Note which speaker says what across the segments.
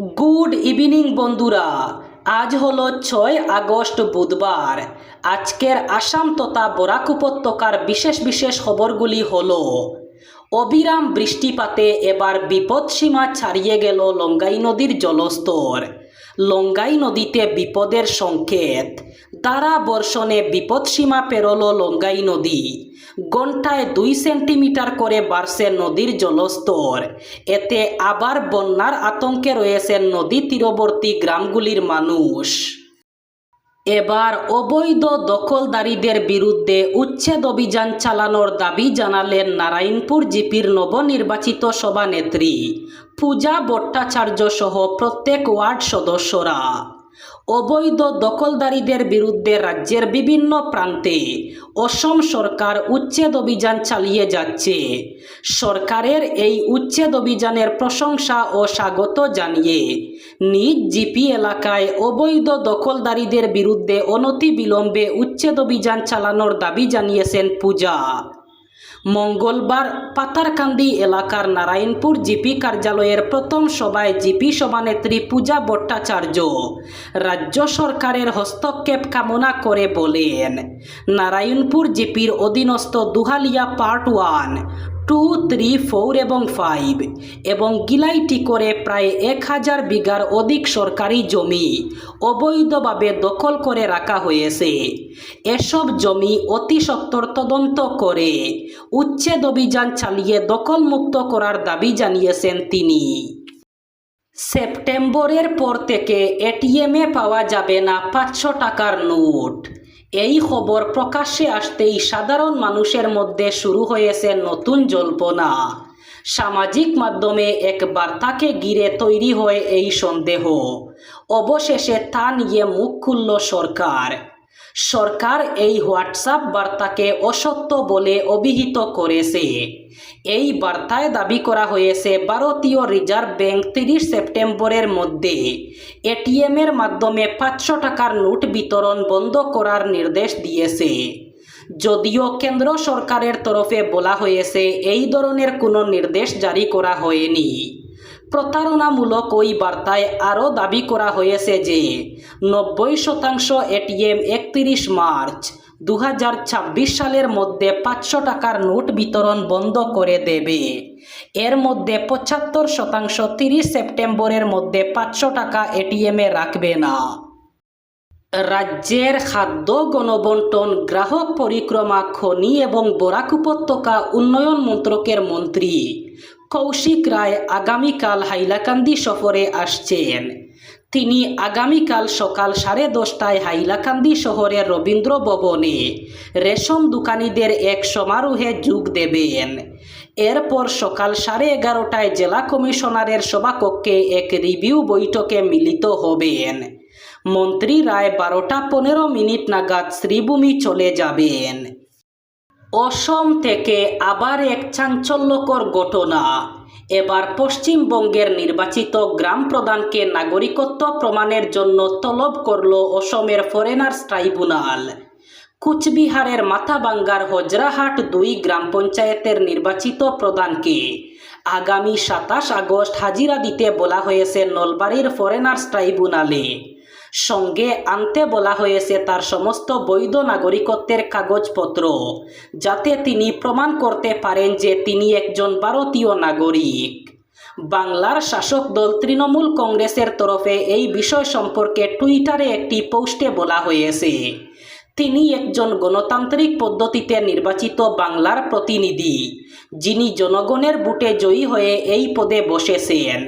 Speaker 1: Good evening বন্ধুরা। আজ হল ছয় আগস্ট বুধবার। আজকের আসাম তথা বরাক উপত্যকার বিশেষ বিশেষ খবরগুলি হল, অবিরাম বৃষ্টিপাতে এবার বিপদসীমা ছাড়িয়ে গেল লঙ্গাই নদীর জলস্তর। লঙ্গাই নদীতে বিপদের সংকেত। দ্বারা বর্ষণে বিপদসীমা পেরোল লঙ্গাই নদী। ঘন্টায় দুই সেন্টিমিটার করে বাড়ছে নদীর জলস্তর। এতে আবার বন্যার আতঙ্কে রয়েছে নদী তীরবর্তী গ্রামগুলির মানুষ। এবার অবৈধ দখলদারীদের বিরুদ্ধে উচ্ছেদ অভিযান চালানোর দাবি জানালেন নারায়ণপুর জিপির নবনির্বাচিত সভানেত্রী পূজা ভট্টাচার্য সহ প্রত্যেক ওয়ার্ড সদস্যরা। অবৈধ দখলদারীদের বিরুদ্ধে রাজ্যের বিভিন্ন প্রান্তে অসম সরকার উচ্ছেদ অভিযান চালিয়ে যাচ্ছে। সরকারের এই উচ্ছেদ অভিযানের প্রশংসা ও স্বাগত জানিয়ে নিজ জিপি এলাকায় অবৈধ দখলদারীদের বিরুদ্ধে অনতি অনতিবিলম্বে উচ্ছেদ অভিযান চালানোর দাবি জানিয়েছেন পূজা। মঙ্গলবার পাতারকান্দি এলাকার নারায়ণপুর জিপি কার্যালয়ের প্রথম সভায় জিপি সভানেত্রী পূজা ভট্টাচার্য রাজ্য সরকারের হস্তক্ষেপ কামনা করে বলেন, নারায়ণপুর জিপির অধীনস্থ Duhalia part one two three four এবং ফাইভ এবং গিলাইটি করে প্রায় এক হাজার বিঘার অধিক সরকারি জমি অবৈধভাবে দখল করে রাখা হয়েছে। এসব জমি অতি সত্বর তদন্ত করে উচ্ছেদ অভিযান চালিয়ে দখলমুক্ত করার দাবি জানিয়েছেন তিনি। সেপ্টেম্বরের পর থেকে এটিএমে পাওয়া যাবে না পাঁচশো টাকার নোট। এই খবর প্রকাশ্যে আসতেই সাধারণ মানুষের মধ্যে শুরু হয়েছে নতুন জল্পনা। সামাজিক মাধ্যমে এক বার্তাকে ঘিরে তৈরি হয় এই সন্দেহ। অবশেষে তা নিয়ে মুখ খুলল সরকার। সরকার এই হোয়াটসঅ্যাপ বার্তাকে অসত্য বলে অভিহিত করেছে। এই বার্তায় দাবি করা হয়েছে, ভারতীয় রিজার্ভ ব্যাংক তিরিশ সেপ্টেম্বরের মধ্যে এটিএমের মাধ্যমে পাঁচশো টাকার নোট বিতরণ বন্ধ করার নির্দেশ দিয়েছে। যদিও কেন্দ্র সরকারের তরফে বলা হয়েছে, এই ধরনের কোনো নির্দেশ জারি করা হয়নি। প্রতারণামূলক ওই বার্তায় আরও দাবি করা হয়েছে যে নব্বই শতাংশ এটিএম একত্রিশ মার্চ দু হাজার ছাব্বিশ সালের মধ্যে পাঁচশো টাকার নোট বিতরণ বন্ধ করে দেবে। এর মধ্যে পঁচাত্তর শতাংশ তিরিশ সেপ্টেম্বরের মধ্যে পাঁচশো টাকা এটিএমে রাখবে না। রাজ্যের খাদ্য গণবন্টন, গ্রাহক পরিক্রমা, খনি এবং বরাক উপত্যকা উন্নয়ন মন্ত্রকের মন্ত্রী কৌশিক রায় আগামীকাল হাইলাকান্দি সফরে আসছেন। তিনি আগামীকাল সকাল সাড়ে দশটায় হাইলাকান্দি শহরের রবীন্দ্র ভবনে রেশন দোকানিদের এক সমারোহে যোগ দেবেন। এরপর সকাল সাড়ে এগারোটায় জেলা কমিশনারের সভাকক্ষে এক রিভিউ বৈঠকে মিলিত হবেন। মন্ত্রী রায় বারোটা পনেরো মিনিট নাগাদ শ্রীভূমি চলে যাবেন। অসম থেকে আবার এক চাঞ্চল্যকর ঘটনা। এবার পশ্চিমবঙ্গের নির্বাচিত গ্রাম প্রধানকে নাগরিকত্ব প্রমাণের জন্য তলব করল অসমের ফরেনার্স ট্রাইব্যুনাল। কুচবিহারের মাথাবাঙ্গার হজরাহাট দুই গ্রাম পঞ্চায়েতের নির্বাচিত প্রধানকে আগামী সাতাশ আগস্ট হাজিরা দিতে বলা হয়েছে নলবাড়ির ফরেনার্স ট্রাইব্যুনালে। সঙ্গে আনতে বলা হয়েছে তার সমস্ত বৈধ নাগরিকত্বের কাগজপত্র, যাতে তিনি প্রমাণ করতে পারেন যে তিনি একজন ভারতীয় নাগরিক। বাংলার শাসক দল তৃণমূল কংগ্রেসের তরফে এই বিষয় সম্পর্কে টুইটারে একটি পোস্টে বলা হয়েছে, তিনি একজন গণতান্ত্রিক পদ্ধতিতে নির্বাচিত বাংলার প্রতিনিধি, যিনি জনগণের বুটে জয়ী হয়ে এই পদে বসেছেন।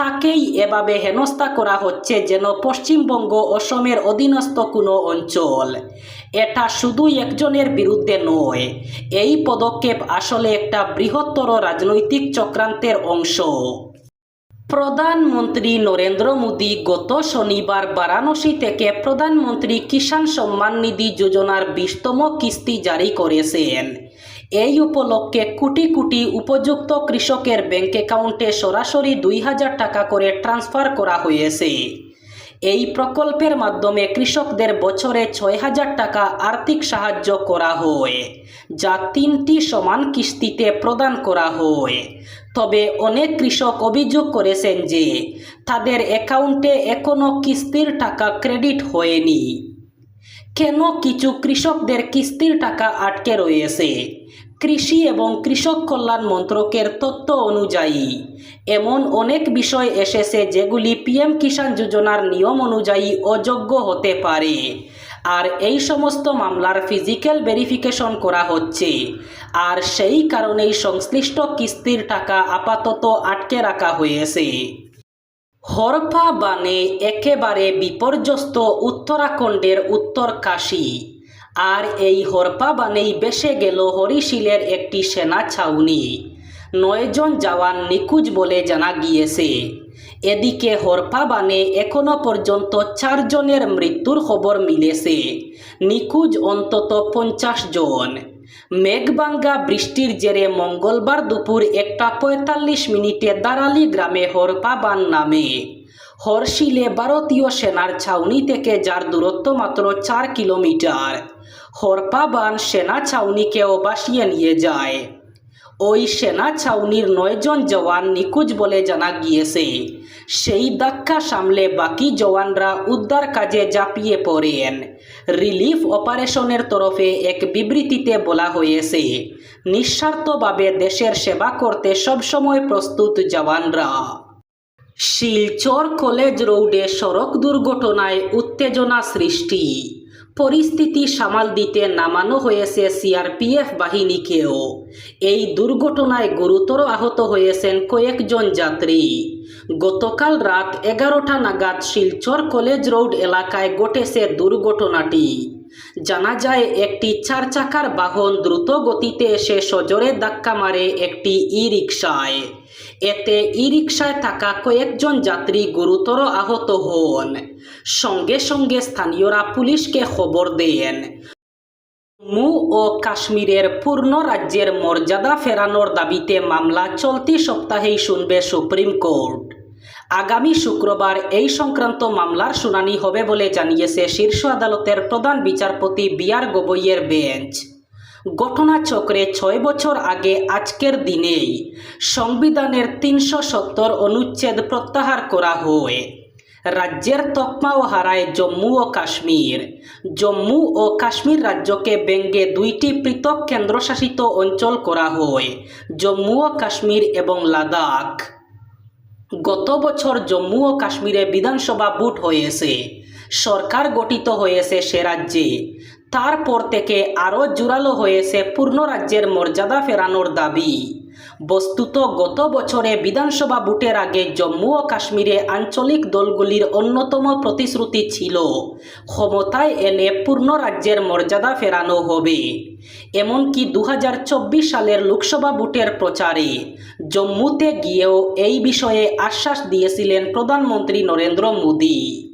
Speaker 1: তাকেই এভাবে হেনস্থা করা হচ্ছে যেন পশ্চিমবঙ্গ অসমের অধীনস্থ কোনো অঞ্চল। এটা শুধু একজনের বিরুদ্ধে নয়, এই পদক্ষেপ আসলে একটা বৃহত্তর রাজনৈতিক চক্রান্তের অংশ। প্রধানমন্ত্রী নরেন্দ্র মোদী গত শনিবার বারাণসী থেকে প্রধানমন্ত্রী কিষাণ সম্মান নিধি যোজনার বিশতম কিস্তি জারি করেছেন। এই উপলক্ষে কোটি কোটি উপযুক্ত কৃষকের ব্যাংক অ্যাকাউন্টে সরাসরি দুই হাজার টাকা করে ট্রান্সফার করা হয়েছে। এই প্রকল্পের মাধ্যমে কৃষকদের বছরে ছয় হাজার টাকা আর্থিক সাহায্য করা হয়, যা তিনটি সমান কিস্তিতে প্রদান করা হয়। তবে অনেক কৃষক অভিযোগ করেছেন যে, তাদের অ্যাকাউন্টে এখনও কিস্তির টাকা ক্রেডিট হয়নি। কেন কিছু কৃষকদের কিস্তির টাকা আটকে রয়েছে? কৃষি এবং কৃষক কল্যাণ মন্ত্রকের তথ্য অনুযায়ী, এমন অনেক বিষয় এসেছে যেগুলি পিএম কিষাণ যোজনার নিয়ম অনুযায়ী অযোগ্য হতে পারে। আর এই সমস্ত মামলার ফিজিক্যাল ভেরিফিকেশন করা হচ্ছে। আর সেই কারণেই সংশ্লিষ্ট কিস্তির টাকা আপাতত আটকে রাখা হয়েছে। হরপা বানে একেবারে বিপর্যস্ত উত্তরাখণ্ডের উত্তর কাশী। আর এই হরপা বানেই বেসে গেল হরিশিলের একটি সেনা ছাউনি। নয়জন জওয়ান নিখোঁজ বলে জানা গিয়েছে। এদিকে হরপা বানে এখনও পর্যন্ত চারজনের মৃত্যুর খবর মিলেছে। নিখোঁজ অন্তত পঞ্চাশ জন। মেঘবাঙ্গা বৃষ্টির জেরে মঙ্গলবার দুপুর একটা পঁয়তাল্লিশ মিনিটে দারালি গ্রামে হরপাবান নামে। হরশিলে ভারতীয় সেনার ছাউনি থেকে যার দূরত্ব মাত্র চার কিলোমিটার। হরপাবান সেনা ছাউনিকেও বাসিয়ে নিয়ে যায়। ওই সেনা ছাউনির নয়জন জওয়ান নিখোঁজ বলে জানা গিয়েছে। সেই ধাক্কা সামলে বাকি জওয়ানরা উদ্ধার কাজে ঝাঁপিয়ে পড়েন। রিলিফ অপারেশনের তরফে এক বিবৃতিতে বলা হয়েছে, নিঃস্বার্থভাবে দেশের সেবা করতে সবসময় প্রস্তুত জওয়ানরা। শিলচর কলেজ রোডে সড়ক দুর্ঘটনায় উত্তেজনা সৃষ্টি। পরিস্থিতি সামাল দিতে নামানো হয়েছে সিআরপিএফ বাহিনীকেও। এই দুর্ঘটনায় গুরুতর আহত হয়েছেন কয়েকজন যাত্রী। গতকাল রাত এগারোটা নাগাদ শিলচর কলেজ রোড এলাকায় ঘটেছে দুর্ঘটনাটি। জানা যায়, একটি চার চাকার বাহন দ্রুত গতিতে এসে সজোরে ধাক্কা মারে একটি ই রিকশায় এতে ই রিকশায় থাকা কয়েকজন যাত্রী গুরুতর আহত হন। সঙ্গে সঙ্গে স্থানীয়রা পুলিশকে খবর দেন। জম্মু ও কাশ্মীরের পূর্ণ রাজ্যের মর্যাদা ফেরানোর দাবিতে মামলা চলতি সপ্তাহেই শুনবে সুপ্রিম কোর্ট। আগামী শুক্রবার এই সংক্রান্ত মামলার শুনানি হবে বলে জানিয়েছে শীর্ষ আদালতের প্রধান বিচারপতি বি আর বেঞ্চ। ঘটনাচক্রে ছয় বছর আগে আজকের দিনেই সংবিধানের তিনশো সত্তর অনুচ্ছেদ প্রত্যাহার করা হয়। রাজ্যের তকমাও হারায় জম্মু ও কাশ্মীর। জম্মু ও কাশ্মীর রাজ্যকে ব্যঙ্গে দুইটি পৃথক কেন্দ্রশাসিত অঞ্চল করা হয়, জম্মু ও কাশ্মীর এবং লাদাখ। গত বছর জম্মু ও কাশ্মীরে বিধানসভা ভোট হয়েছে। সরকার গঠিত হয়েছে সে রাজ্যে। তারপর থেকে আরও জোরালো হয়েছে পূর্ণ রাজ্যের মর্যাদা ফেরানোর দাবি। বস্তুত গত বছরে বিধানসভা ভোটের আগে জম্মু ও কাশ্মীরে আঞ্চলিক দলগুলির অন্যতম প্রতিশ্রুতি ছিল, ক্ষমতায় এনে পূর্ণ রাজ্যের মর্যাদা ফেরানো হবে। এমনকি দু হাজার চব্বিশ সালের লোকসভা ভোটের প্রচারে জম্মুতে গিয়েও এই বিষয়ে আশ্বাস দিয়েছিলেন প্রধানমন্ত্রী নরেন্দ্র মোদী।